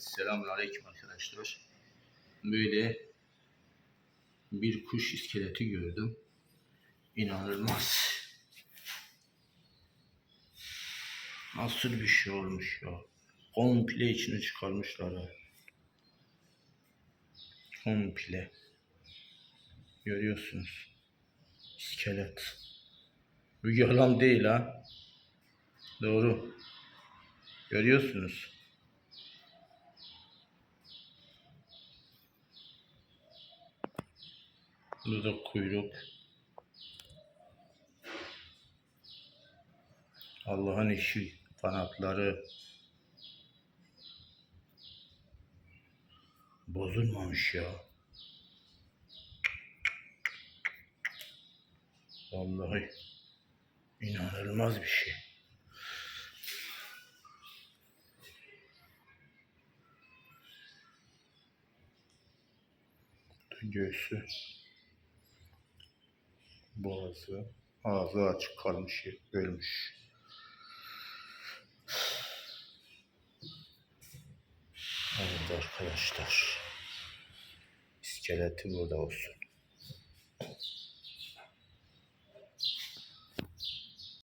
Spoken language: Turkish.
Evet, selamünaleyküm arkadaşlar. Böyle bir kuş iskeleti gördüm. İnanılmaz. Nasıl bir şey olmuş ya. Komple içini çıkarmışlar. Komple. Görüyorsunuz. İskelet. Bu yalan değil ha. Doğru. Görüyorsunuz. Bu da kuyruk. Allah'ın işi, kanatları bozulmamış ya. Vallahi inanılmaz bir şey. Göğsü, boğazı, ağzı açık kalmış, ölmüş. Evet arkadaşlar. İskeleti burada olsun.